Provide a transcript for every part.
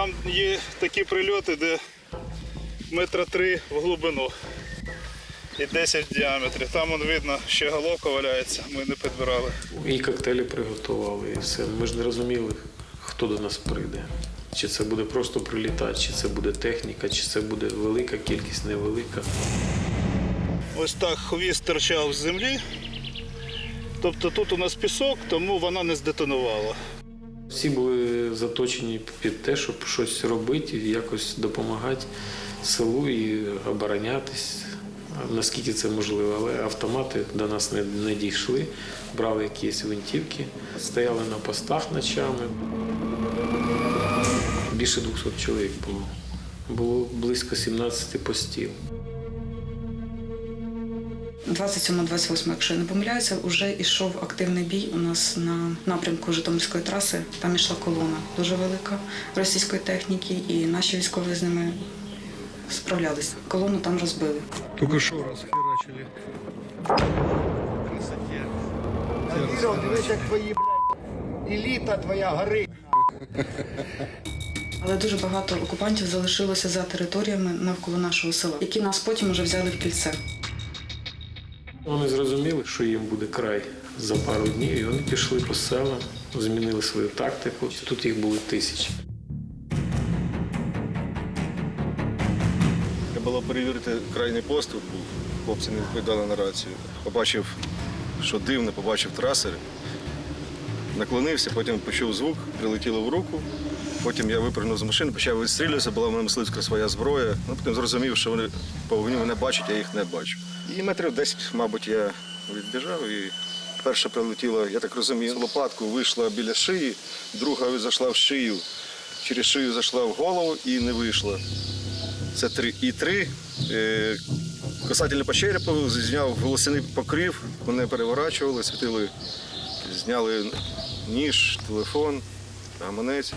Там є такі прильоти, де метра три в глибину і 10 в діаметрі. Там он видно, ще головка валяється, ми не підбирали. І коктейлі приготували, і все. Ми ж не розуміли, хто до нас прийде. Чи це буде просто прилітати, чи це буде техніка, чи це буде велика кількість, невелика. Ось так хвіст торчав з землі. Тобто тут у нас пісок, тому вона не здетонувала. Всі були заточені під те, щоб щось робити, якось допомагати селу і оборонятись, наскільки це можливо. Але автомати до нас не, не дійшли, брали якісь винтівки, стояли на постах ночами. Більше 200 чоловік було. Було близько 17 постів. 27-28, якщо я не помиляюся, вже йшов активний бій у нас на напрямку Житомирської траси. Там йшла колона дуже велика російської техніки, і наші військові з ними справлялися. Колону там розбили. Только что расхерачили. Віро, дивись, як твої, блядь, еліта твоя горить. Але дуже багато окупантів залишилося за територіями навколо нашого села, які нас потім вже взяли в кільце. Вони зрозуміли, що їм буде край за пару днів, і вони пішли по селам, змінили свою тактику. Тут їх були тисячі. Треба було перевірити крайній постріл, був. Хлопці не відповідали на рацію. Побачив, що дивно, побачив трасери. Наклонився, потім почув звук, прилетіло в руку. Потім я випрыгнув з машини, почав відстрілюватися, була в мене мисливська своя зброя. Ну, потім зрозумів, що вони по вогню мене бачать, я їх не бачу. І метрів 10, мабуть, я відбіжав і перша прилетіла, я так розумію, лопатку вийшла біля шиї, друга зайшла в шию, через шию зайшла в голову і не вийшла. Це три. І три. Е, касательно по черепу, зняв волосяний покрив, вони переворачували, світили, зняли ніж, телефон, гаманець,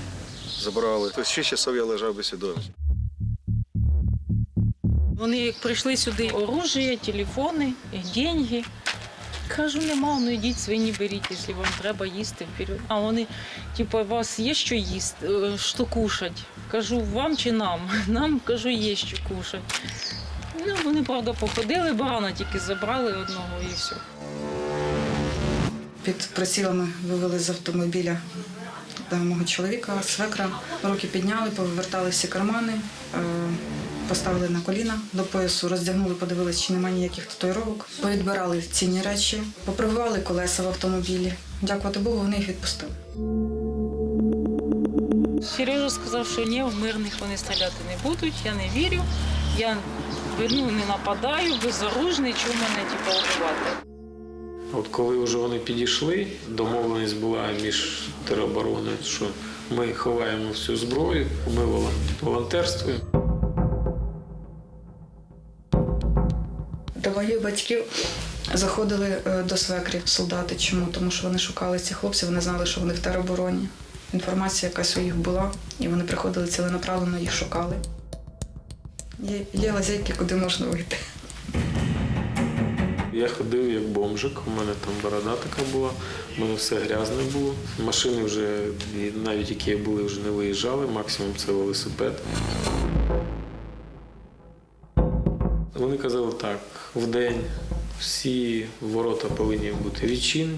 забрали. Тобто шість часов я лежав без свідомості. Вони як прийшли сюди оружие, телефони, деньги. Кажу, нема, ну йдіть свині беріть, якщо вам треба їсти вперед. А вони, типу, у вас є що їсти, е, що кушать? Кажу, вам чи нам? Нам кажу, є що кушать. Ну, вони, правда, походили, барана тільки забрали одного і все. Під прицілами вивели з автомобіля мого чоловіка, свекра. Руки підняли, повивертали всі кармани, е, поставили на коліна до поясу, роздягнули, подивилися, чи немає ніяких татуїровок. Повідбирали цінні речі, попригували колеса в автомобілі. Дякувати Богу, вони їх відпустили. Сережа сказав, що ні, в мирних вони стріляти не будуть, я не вірю. Я ну, не нападаю, безоружний, чому мене типу, вбивати. От коли вже вони підійшли, домовленість була між теробороною, що ми ховаємо всю зброю, ми волон- волонтерствуємо. До моїх батьків заходили е, до свекрів солдати. Чому? Тому що вони шукали цих хлопців, вони знали, що вони в теробороні. Інформація якась у їх була, і вони приходили ціленаправленно, їх шукали. Є, є лазейки, куди можна вийти. Я ходив як бомжик, у мене там борода така була, у мене все грязне було. Машини вже, навіть які були, вже не виїжджали, максимум це велосипед. Вони казали так, в день всі ворота повинні бути відчинені.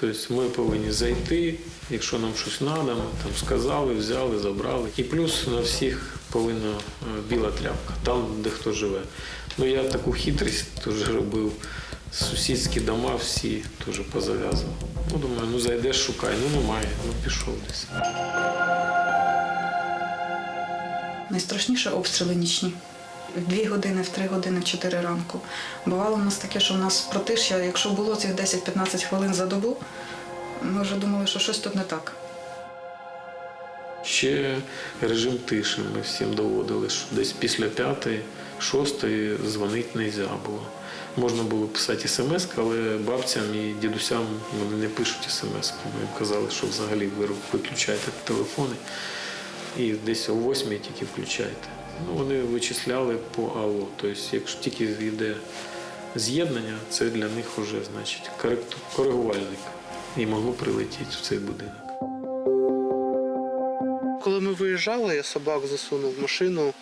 Тобто ми повинні зайти, якщо нам щось треба, ми там сказали, взяли, забрали. І плюс на всіх повинна е, біла тряпка, там, де хто живе. Ну я таку хитрість теж робив. Сусідські дома всі теж позав'язував. Ну, думаю, ну зайдеш, шукай, ну немає, ну пішов десь. Найстрашніше обстріли нічні. В дві години, в три години, в чотири ранку. Бувало у нас таке, що в нас протишя, якщо було цих 10-15 хвилин за добу, ми вже думали, що щось тут не так. Ще режим тиші. Ми всім доводили, що десь після п'ятої, шостої дзвонити не можна було. Можна було писати смс, але бабцям і дідусям вони не пишуть смс. Ми їм казали, що взагалі ви виключайте телефони і десь о восьмій тільки включайте. Ну, вони вичисляли по АО. Тобто, якщо тільки йде з'єднання, це для них вже значить корректу- коригувальник. І могло прилетіти в цей будинок. Коли ми виїжджали, я собак засунув в машину.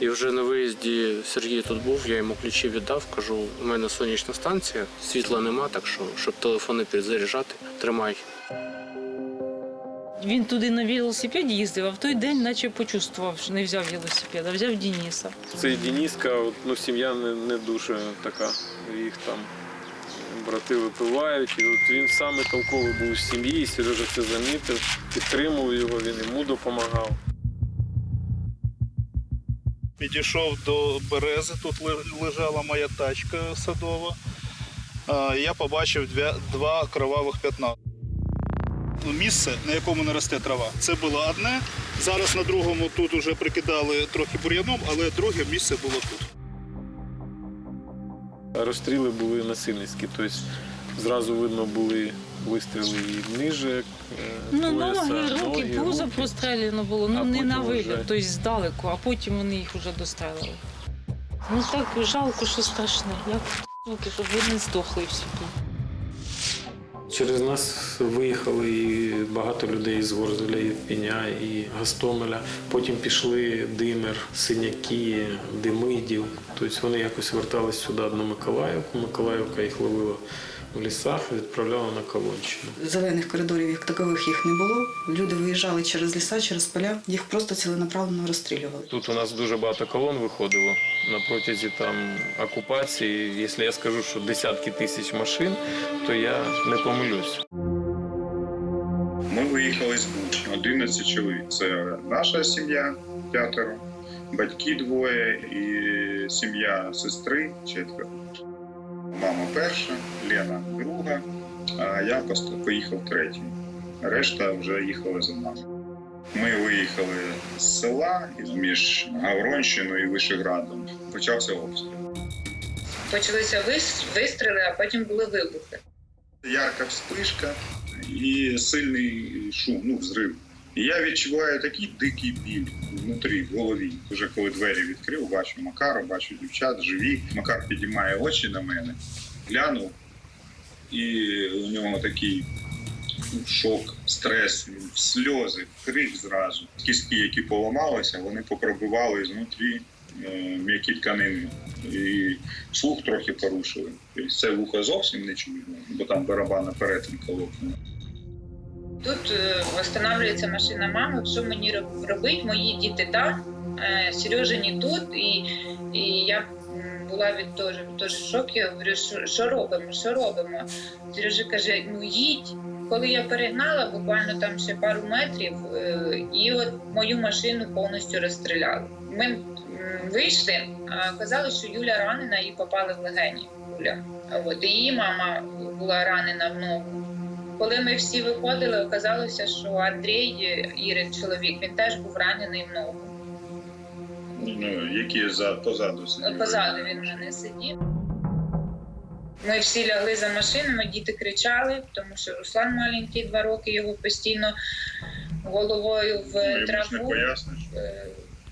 І вже на виїзді Сергій тут був, я йому ключі віддав, кажу, у мене сонячна станція, світла нема, так що, щоб телефони підзаряджати, тримай. Він туди на велосипеді їздив, а в той день наче почувствував, що не взяв велосипед, а взяв Дениса. Це Дениска, ну, сім'я не, не дуже така. Їх там брати випивають. І от він саме толковий був з сім'ї, і Сережа це замітив, підтримував його, він йому допомагав. Підійшов до берези, тут лежала моя тачка садова. Я побачив два кровавих п'ятна. Ну, Місце, на якому не росте трава, це було одне. Зараз на другому тут вже прикидали трохи бур'яном, але друге місце було тут. Розстріли були насильницькі, тобто зразу видно були вистріли і ниже. е, Ну, пояса, ноги, руки, ноги, пузо руки. простріляно було, ну А не на вже- вигляд, тобто здалеку, а потім вони їх вже дострелили. Ну так жалко, що страшне. Як суки, щоб вони здохли всі тут. Через нас виїхали і багато людей з Ворзеля, і Піня, і Гастомеля. Потім пішли Димир, Синяки, Демидів. Тобто вони якось вертались сюди на Миколаївку. Миколаївка їх ловила в лісах, відправляла на Колонщину. Зелених коридорів як такових їх не було. Люди виїжджали через ліса, через поля, їх просто ціленаправленно розстрілювали. Тут у нас дуже багато колон виходило на протязі там окупації. Якщо я скажу, що десятки тисяч машин, то я не помилюсь. Ми виїхали з Бучі, 11 чоловік. Це наша сім'я п'ятеро, батьки двоє і сім'я сестри четверо. Мама перша, Лена друга, а я поїхав третій. Решта вже їхали за нами. Ми виїхали з села між Гавронщиною і Вишеградом. Почався обстріл. Почалися вис- вистріли, а потім були вибухи. ярка вспишка і сильний шум, ну, взрив. Я відчуваю такий дикий біль внутрі, в голові. Уже коли двері відкрив, бачу Макара, бачу дівчат, живі. Макар підіймає очі на мене, глянув, і у нього такий шок, стрес, сльози, крик зразу. Кістки, які поламалися, вони попробували знутрі е, м'які тканини. І слух трохи порушили. Це вухо зовсім не чуємо, бо там барабанна перетинка лопнула. Тут е, встановлюється машина мами. Що мені роб- робить? Мої діти там, е, Сережині тут, і, і я була від теж, теж в шокі. Говорю, що, робимо? Що робимо? Сережа каже: ну їдь. Коли я перегнала, буквально там ще пару метрів, е, і от мою машину повністю розстріляли. Ми вийшли, казали, що Юля ранена, їй попали в легені. Юля. От і її мама була ранена в ногу. Коли ми всі виходили, оказалося, що Андрій Ірин, чоловік, він теж був ранений в ногу. Ну, які за позаду сиділи. Позаду він вже не сидів. Ми всі лягли за машинами, діти кричали, тому що Руслан маленький, два роки, його постійно головою Ну, в йому ж не траву. поясниш, Е,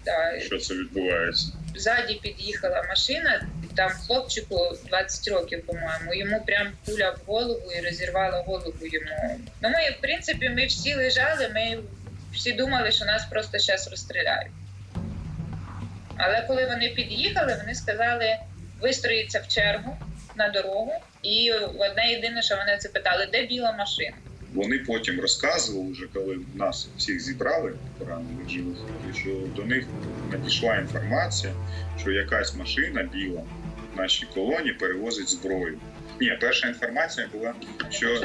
да, що це відбувається. Ззаді під'їхала машина, там хлопчику 20 років, по-моєму, йому прям пуля в голову і розірвала голову йому. Ну, ми, в принципі, ми всі лежали, ми всі думали, що нас просто зараз розстріляють. Але коли вони під'їхали, вони сказали вистроїться в чергу на дорогу, і одне єдине, що вони це питали, де біла машина? Вони потім розказували, вже коли нас всіх зібрали, поранених живих, що до них надійшла інформація, що якась машина біла нашій колоні перевозить зброю. Ні, перша інформація була, що,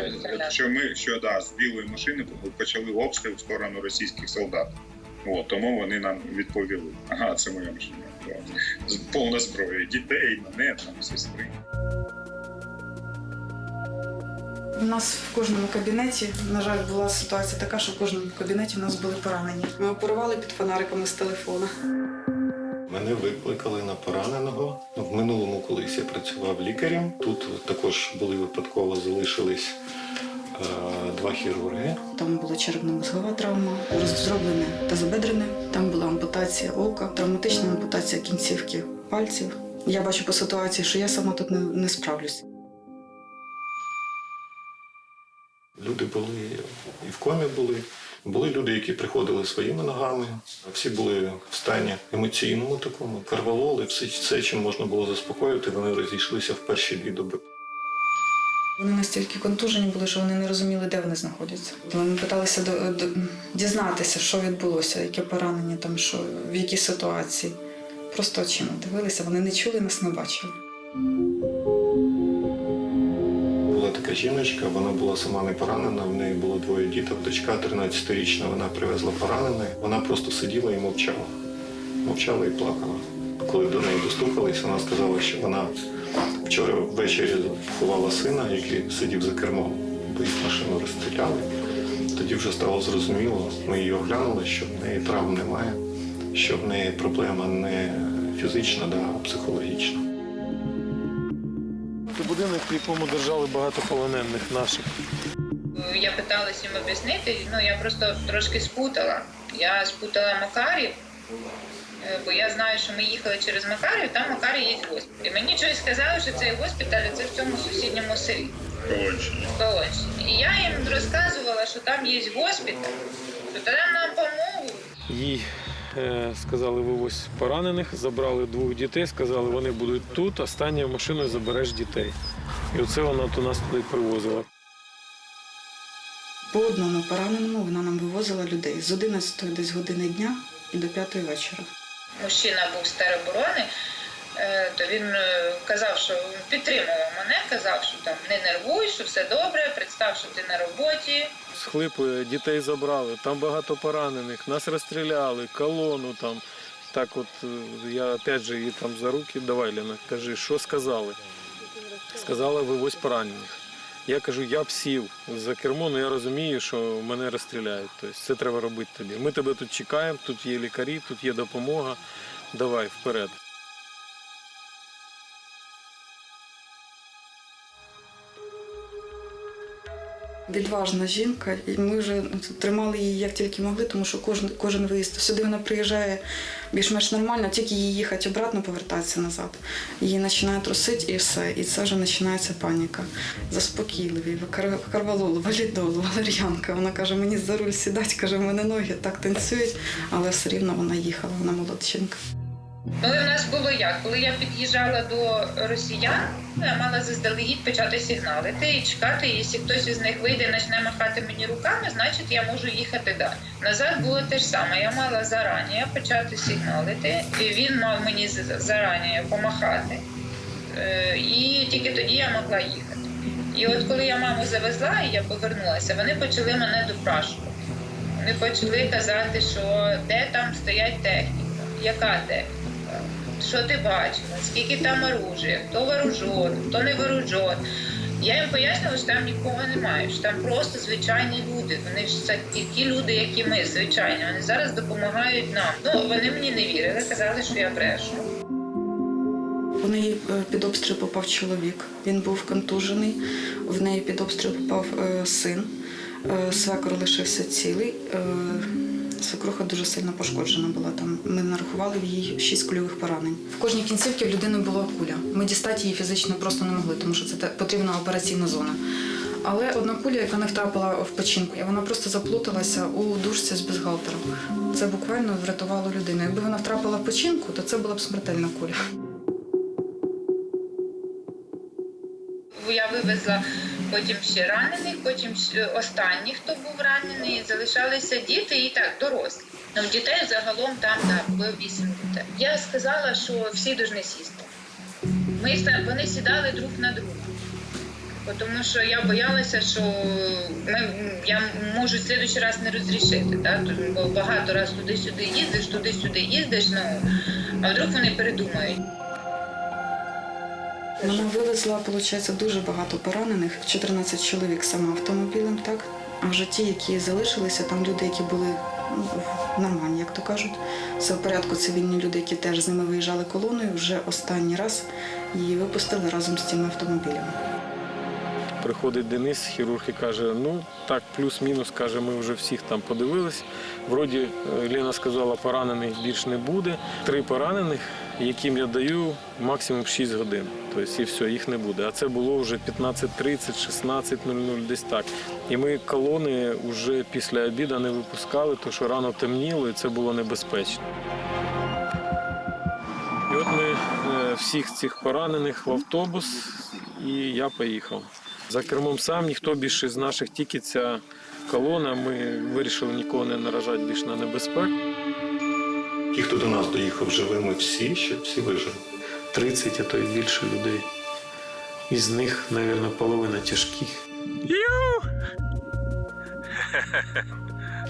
що ми що да, з білої машини почали обстріл в сторону російських солдат. От, тому вони нам відповіли: ага, це моя машина. Повна зброя, дітей, мене, там, сестри. У нас в кожному кабінеті, на жаль, була ситуація така, що в кожному кабінеті у нас були поранені. Ми оперували під фонариками з телефона. Мене викликали на пораненого. Ну, В минулому колись я працював лікарем. Тут також були випадково залишились е, два хірурги. Там була черепно-мозгова травма, розроблене тазобедрене. Там була ампутація ока, травматична ампутація кінцівки пальців. Я бачу по ситуації, що я сама тут не, не справлюсь. Люди були і в комі були. Були люди, які приходили своїми ногами. Всі були в стані емоційному такому, карвалоли, все, все, чим можна було заспокоїти, вони розійшлися в перші дві доби. Вони настільки контужені були, що вони не розуміли, де вони знаходяться. Вони намагалися до, до, дізнатися, що відбулося, яке поранення, там, що, в якій ситуації. Просто очима дивилися, вони не чули, нас не бачили. Така жіночка, вона була сама не поранена, в неї було двоє діток. Дочка 13-річна, вона привезла пораненої. Вона просто сиділа і мовчала. Мовчала і плакала. Коли до неї достукались, вона сказала, що вона вчора ввечері ховала сина, який сидів за кермом, бо їх машину розстріляли. Тоді вже стало зрозуміло, ми її оглянули, що в неї травм немає, що в неї проблема не фізична, а психологічна. В якому держали багато полонених наших. Я питалась їм об'яснити, ну я просто трошки спутала. Я спутала Макарів, е, бо я знаю, що ми їхали через Макарів, там Макарів є госпіталь. І мені щось сказали, що цей госпіталь це в цьому сусідньому селі. Колонщині. І я їм розказувала, що там є госпіталь, що тоді нам помогуть. Їй е, сказали, вивозь поранених, забрали двох дітей, сказали, вони будуть тут, останньою машиною забереш дітей. І оце вона то нас туди привозила. По одному пораненому вона нам вивозила людей з 11 десь години дня і до 5 вечора. Мужчина був з тероборони, е, то він е, казав, що підтримував мене, казав, що там не нервуй, що все добре, представ, що ти на роботі. Схлипує, дітей забрали, там багато поранених, нас розстріляли, колону там. Так от е, я опять же її там за руки, давай, Лена, кажи, що сказали? Сказала, вивозь поранених. Я кажу, я б сів за кермо, але я розумію, що мене розстріляють. Тобто це треба робити тобі. Ми тебе тут чекаємо, тут є лікарі, тут є допомога. Давай вперед. Відважна жінка, і ми вже тримали її як тільки могли, тому що кожен, кожен виїзд сюди вона приїжджає більш-менш нормально, тільки її їхати обратно, повертатися назад. Її починає трусити і все. І це вже починається паніка. Заспокійливі, кар- карвалол, валідол, валер'янка. Вона каже, мені за руль сідати, каже, в мене ноги так танцюють, але все рівно вона їхала, вона молодчинка. Ну в нас було як? Коли я під'їжджала до росіян, я мала заздалегідь почати сигналити і чекати, якщо хтось із них вийде і почне махати мені руками, значить я можу їхати далі. Назад було те ж саме. Я мала зарані почати сигналити, і він мав мені зарані помахати. Е, І тільки тоді я могла їхати. І от коли я маму завезла і я повернулася, вони почали мене допрашувати. Вони почали казати, що де там стоять техніка, яка техніка, що ти бачила, скільки там оружия, хто вооружен, хто не вооружен. Я їм пояснила, що там нікого немає, що там просто звичайні люди. Вони ж це такі люди, як і ми, звичайні. Вони зараз допомагають нам. Ну вони мені не вірили, казали, що я брешу. У неї е, під обстріл попав чоловік. Він був контужений. В неї під обстріл попав е, син. Е, Свекор лишився цілий. Свекруха дуже сильно пошкоджена була. Там ми нарахували в їй шість кульових поранень. В кожній кінцівці в людини була куля. Ми дістати її фізично просто не могли, тому що це потрібна операційна зона. Але одна куля, яка не втрапила в печінку, і вона просто заплуталася у дужці з бюстгальтером. Це буквально врятувало людину. Якби вона втрапила в печінку, то це була б смертельна куля. Я вивезла потім ще ранених, потім ще останніх, хто був ранений, залишалися діти і так дорослі. Ну, дітей загалом там так, було вісім дітей. Я сказала, що всі повинні сісти. Ми вони сідали друг на друга. Тому що я боялася, що ми, я можу в следующий раз не розрішити. Да? Бо багато раз туди-сюди їздиш, туди-сюди їздиш, ну а вдруг вони передумають. Вона вивезла, виходить, дуже багато поранених, 14 чоловік сама автомобілем, так? А вже ті, які залишилися, там люди, які були ну, нормальні, як то кажуть. Все в порядку, цивільні люди, які теж з ними виїжджали колоною, вже останній раз її випустили разом з цими автомобілями. Приходить Денис, хірург, і каже: ну так, плюс-мінус, каже, ми вже всіх там подивились. Вроді е, Лена сказала, поранених більш не буде. Три поранених яким я даю максимум 6 годин. Тобто і все, їх не буде. А це було вже 15.30, 16.00, десь так. І ми колони вже після обіду не випускали, тому що рано темніло і це було небезпечно. І от ми е, всіх цих поранених в автобус, і я поїхав. За кермом сам ніхто більше з наших, тільки ця колона. Ми вирішили нікого не наражати більше на небезпеку. Ті, хто до нас доїхав живими, всі ще всі вижили. 30, а то й більше людей. Із них, мабуть, половина тяжких.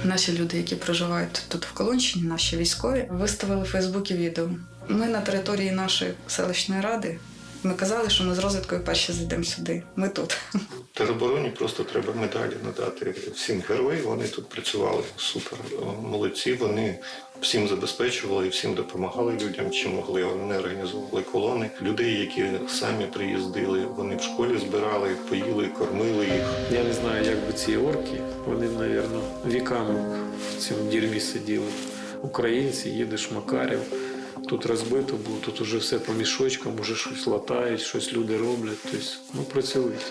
Наші люди, які проживають тут в Колонщині, наші військові, виставили в Фейсбуці відео. Ми на території нашої селищної ради. Ми казали, що ми з розвідкою перші зайдемо сюди. Ми тут. Теробороні просто треба медалі надати всім герої. Вони тут працювали супер. Молодці. Вони всім забезпечували всім допомагали людям, чим могли. Вони організовували колони. Людей, які самі приїздили, вони в школі збирали, поїли, кормили їх. Я не знаю, як би ці орки, вони, мабуть, віками в цьому дірмі сиділи. Українці, їдеш Макарів, тут розбито було, тут уже все по мішочкам, уже щось латають, щось люди роблять. Тобто, ну, працьовиті.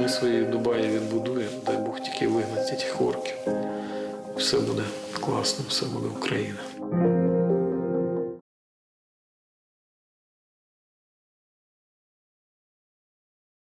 Ми свої Дубаї відбудуємо, дай Бог тільки вигнати цих орків. Все буде класно, все буде Україна.